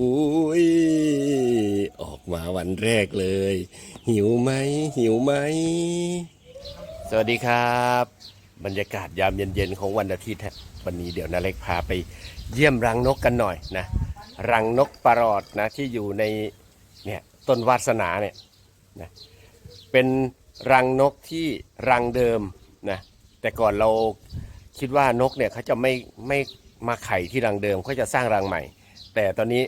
อุ้ยออกมาวันแรกเลย หิวไหมหิวไหม สวัสดีครับ บรรยากาศยามเย็นๆของวันอาทิตย์วันนี้เดี๋ยวนาเล็กพาไปเยี่ยมรังนกกันหน่อยนะรังนกปลอดนะที่อยู่ในเนี่ยต้นวาสนาเนี่ยนะเป็นรังนกที่รังเดิมนะแต่ก่อนเราคิดว่านกเนี่ยเขาจะไม่ไม่มาไข่ที่รังเดิมเขาจะสร้างรังใหม่ แต่ตอนนี้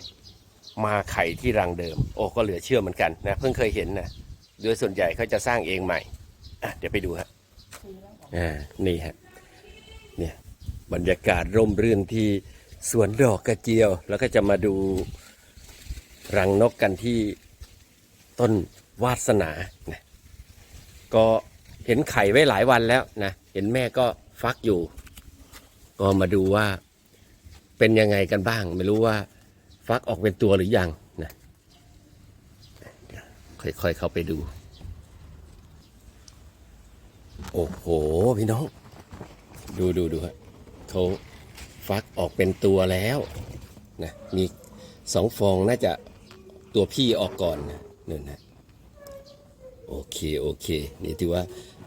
มาไข่ที่รังเดิม โอ้ก็เหลือเชื่อเหมือนกันนะเพิ่งเคยเห็นนะโดยส่วนใหญ่เขาจะสร้างเองใหม่อะเดี๋ยวไปดูฮะอ่านี่ฮะเนี่ยบรรยากาศร่มรื่นที่สวนดอกกระเจียว แล้วก็จะมาดูรังนกกันที่ต้นวาสนานะก็เห็นไข่ไว้หลายวันแล้วนะ เห็นแม่ก็ฟักอยู่ ก็มาดูว่าเป็นยังไงกันบ้าง ไม่รู้ว่า ฟักออกเป็นตัวหรือยังนะเค่อยๆเข้าไปดู โอ้โห พี่น้อง ดูดูดูฮะเขาฟักออกเป็นตัวแล้วนะมีสองฟองน่าจะตัวพี่ออกก่อนนะนั่นนะโอเค โอเคนี่ถือว่า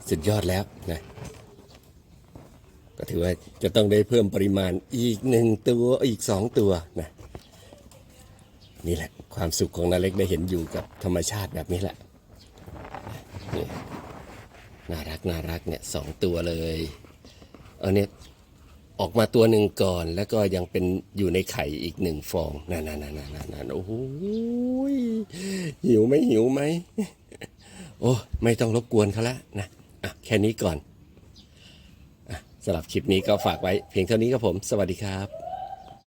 สุดยอดแล้วนะก็ถือว่าจะต้องได้เพิ่มปริมาณอีกหนึ่งตัวอีกสองตัวนะ นี่แหละความสุขของนาเล็กได้เห็นอยู่กับธรรมชาติแบบนี้แหละนี่น่ารักน่ารักเนี่ยสองตัวเลยเอาเนี่ยออกมาตัวหนึ่งก่อนแล้วก็ยังเป็นอยู่ในไข่อีกหนึ่งฟองนั่นนั่นนั่นนั่นนั่นโอ้โหหิวไหมหิวไหมโอ้ไม่ต้องรบกวนเขาละนะอะแค่นี้ก่อนสำหรับคลิปนี้ก็ฝากไว้เพียงเท่านี้ครับผม สวัสดีครับ